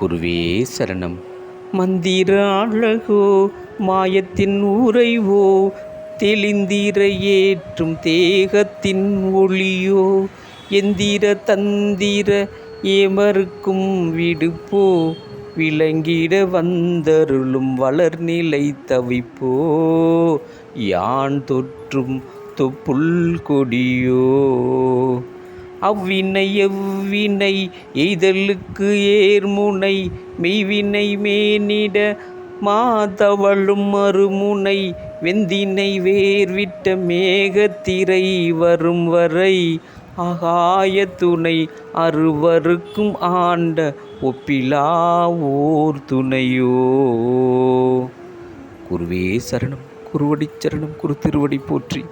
குருவே சரணம். மந்திர அழகோ மாயத்தின் உறைவோ தெளிந்திர ஏற்றும் தேகத்தின் ஒளியோ எந்திர தந்திர ஏமருக்கும் விடுப்போ விளங்கிட வந்தருளும் வளர்நிலை தவிப்போ யான் தொற்றும் தொப்புள் கொடியோ. அவ்வினை எவ்வினை எய்தலுக்கு ஏர்முனை மெய்வினை மேனிட மாதவளும் மறுமுனை வெந்தினை வேர்விட்ட மேகத்திரை வரும் வரை அகாய துணை அறுவருக்கும் ஆண்ட ஒப்பிலா ஓர் துணையோ. குருவே சரணம் குருவடி சரணம் குரு திருவடி போற்றி.